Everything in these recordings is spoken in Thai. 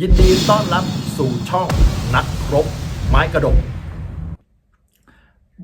ยินดีต้อนรับสู่ช่องนักรบไม้กระดก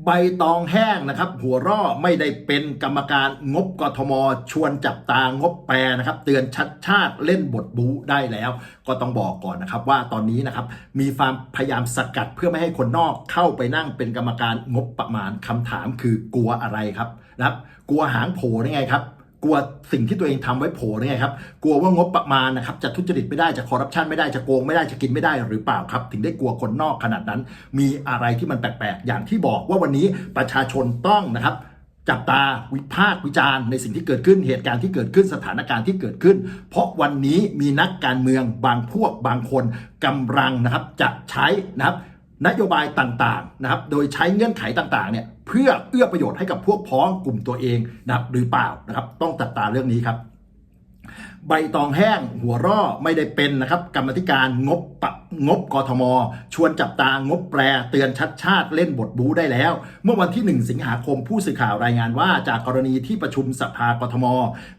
ใบตองแห้งนะครับ หัวร่อไม่ได้เป็นกรรมการงบกทม ชวนจับตางบแปรนะครับ เตือนชัดชาติเล่นบทบูได้แล้ว ก็ต้องบอกก่อนนะครับ ว่าตอนนี้นะครับมีความพยายามสกัดเพื่อไม่ให้คนนอกเข้าไปนั่งเป็นกรรมการงบประมาณคำถามคือกลัวอะไรครับนะครับ กลัวหางโผล่ได้ไงครับ กลัวสิ่งที่ตัวเองทำไว้โผล่ไงครับ กลัวว่างบประมาณนะครับจะทุจริตไม่ได้จะคอร์รัปชันไม่ได้จะโกงไม่ได้จะกินไม่ได้หรือเปล่าครับ ถึงได้กลัวคนนอกขนาดนั้น มีอะไรที่มันแปลกๆ อย่างที่บอกว่าวันนี้ประชาชนต้องนะครับจับตาวิพากษ์วิจารณ์ในสิ่งที่เกิดขึ้นเหตุการณ์ที่เกิดขึ้นสถานการณ์ที่เกิดขึ้น เพราะวันนี้มีนักการเมืองบางพวกบางคนกำลังนะครับจะใช้นะครับ นโยบายต่างๆนะครับ โดยใช้เงื่อนไขต่างๆเนี่ยเพื่อเอื้อประโยชน์ให้กับพวกพ้องกลุ่มตัวเองนะครับหรือเปล่านะครับ ต้องตัดตาเรื่องนี้ครับ ใบตองแห้งหัวร่อไม่ได้เป็นนะครับกรรมธิการงบปะงบกทม ชวนจับตางบแปรเตือนชัดชาติเล่นบทบูได้แล้ว เมื่อวันที่ 1 สิงหาคมผู้สื่อข่าวรายงานว่าจากกรณีที่ประชุมสภากทม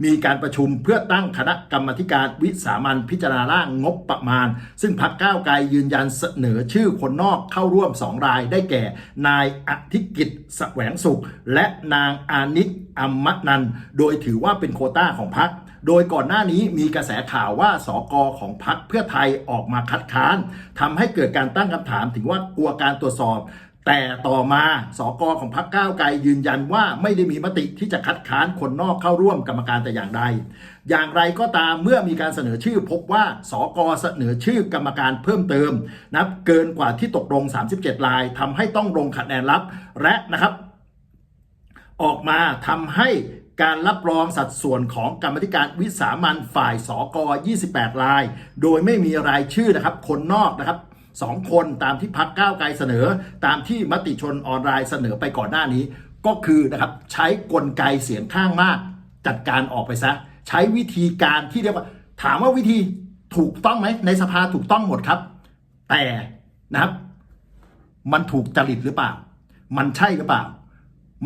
มีการประชุมเพื่อตั้งคณะกรรมธิการวิสามันพิจารณาร่างงบประมาณ ซึ่งพักก้าวไกลยืนยันเสนอชื่อคนนอกเข้าร่วม 2 รายได้แก่ นายอธิกิจแสวงสุข และนางอานิกอมมนัน โดยถือว่าเป็นโคต้าของพักโดยก่อนหน้านี้มีกระแสข่าวว่าสอกอของพรรคเพื่อไทยออกมาคัดค้านทำให้เกิดการตั้งคำถามถึงว่ากลัวการตรวจสอบ แต่ต่อมาสอกอของพรรคก้าวไกลยืนยันว่าไม่ได้มีมติที่จะคัดค้านคนนอกเข้าร่วมกรรมการแต่อย่างใด อย่างไรก็ตามเมื่อมีการเสนอชื่อพบว่าสอกอเสนอชื่อกรรมการเพิ่มเติม นับเกินกว่าที่ตกลง 37 รายทำให้ต้องลงคะแนนลับและนะครับ ออกมาทำให้ การรับรองสัดส่วนของกรรมธิการวิสามันฝ่ายสอก28 ราย โดยไม่มีรายชื่อนะครับ คนนอกนะครับสองคนตามที่พักก้าวไกลเสนอ ตามที่มติชนออนไลน์เสนอไปก่อนหน้านี้ ก็คือนะครับใช้กลไกเสียงข้างมาก จัดการออกไปซะ ใช้วิธีการที่เรียกว่า ถามว่าวิธีถูกต้องไหมในสภาถูกต้องหมดครับ แต่นะครับ มันถูกจริตหรือเปล่า มันใช่หรือเปล่า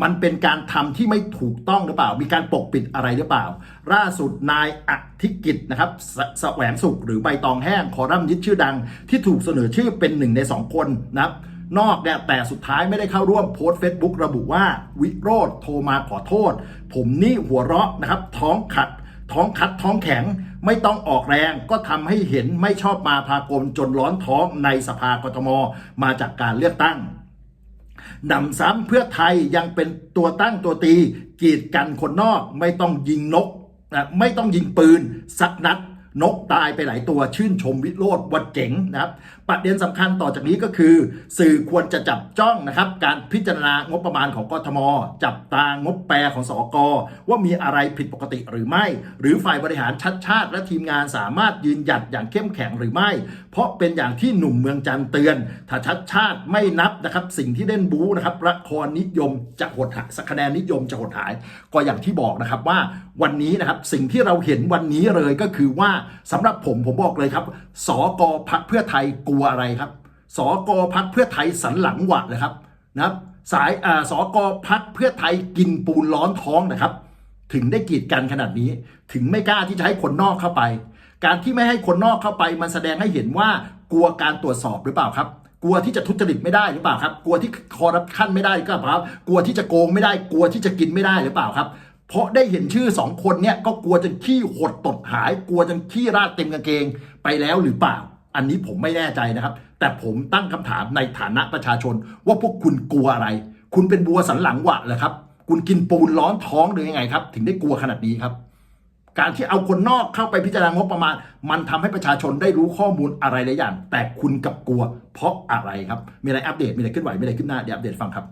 มันเป็นการทำที่ไม่ถูกต้องหรือเปล่า มีการปกปิดอะไรหรือเปล่า ล่าสุดนายอธิกิจนะครับสแสวงสุขหรือใบตองแห้งคอรัมนิสต์ชื่อดัง ที่ถูกเสนอชื่อเป็นหนึ่งในสองคนนะครับนอกเนี่ยแต่สุดท้ายไม่ได้เข้าร่วมโพสต์เฟซบุ๊กระบุว่าวิโรธโทรมาขอโทษ ผมนี่หัวเราะนะครับ ท้องขัด ท้องคัดท้องแข็งไม่ต้องออกแรงก็ทำให้เห็นไม่ชอบมาพากลจนร้อนท้องในสภากทม มาจากการเลือกตั้ง หนำซ้ำเพื่อไทยยังเป็นตัวตั้งตัวตี กีดกันคนนอกไม่ต้องยิงนกไม่ต้องยิงปืน สักนัด นกตายไปหลายตัวชื่นชมวิโรธวัดเจ๋งนะครับ ประเด็นสำคัญต่อจากนี้ก็คือ สื่อควรจะจับจ้องนะครับ การพิจารณางบประมาณของกทม จับตางบแปรของสอกอว่ามีอะไรผิดปกติหรือไม่ หรือฝ่ายบริหารชัดชาติ และทีมงานสามารถยืนหยัดอย่างเข้มแข็งหรือไม่ เพราะเป็นอย่างที่หนุ่มเมืองจันเตือน ถ้าชัดชาติไม่นับนะครับสิ่งที่เล่นบู๊นะครับละครนิยมจะหดหายสักคะแนนนิยมจะหดหาย ก็อย่างที่บอกนะครับว่าวันนี้นะครับสิ่งที่เราเห็นวันนี้เลยก็คือว่าสำหรับผมผมบอกเลยครับสกพักเพื่อไทยกลัวอะไรครับสกพักเพื่อไทยสันหลังหวะเลยครับนะครับสายอ่าสกพักเพื่อไทยกินปูนร้อนท้องนะครับ ถึงได้กีดกันขนาดนี้ ถึงไม่กล้าที่จะให้คนนอกเข้าไป การที่ไม่ให้คนนอกเข้าไปมันแสดงให้เห็นว่ากลัวการตรวจสอบหรือเปล่าครับ กลัวที่จะทุจริตไม่ได้หรือเปล่าครับ กลัวที่คอร์รัปชันไม่ได้หรือเปล่าครับ กลัวที่จะโกงไม่ได้ กลัวที่จะกินไม่ได้หรือเปล่าครับ เพราะได้เห็นชื่อสองคนเนี่ยก็กลัวจนขี้หดตดหาย กลัวจนขี้ราดเต็มกางเกงไปแล้วหรือเปล่า อันนี้ผมไม่แน่ใจนะครับ แต่ผมตั้งคำถามในฐานะประชาชน ว่าพวกคุณกลัวอะไร คุณเป็นบัวสันหลังหวะเหรอครับ คุณกินปูนร้อนท้องหรือยังไงครับ ถึงได้กลัวขนาดนี้ครับ การที่เอาคนนอกเข้าไปพิจารณางบประมาณ มันทำให้ประชาชนได้รู้ข้อมูลอะไรหลายอย่าง แต่คุณกลับกลัว เพราะอะไรครับมีอะไรอัปเดตมีอะไรขึ้นไหวมีอะไรขึ้นหน้าเดี๋ยวอัปเดตฟังครับ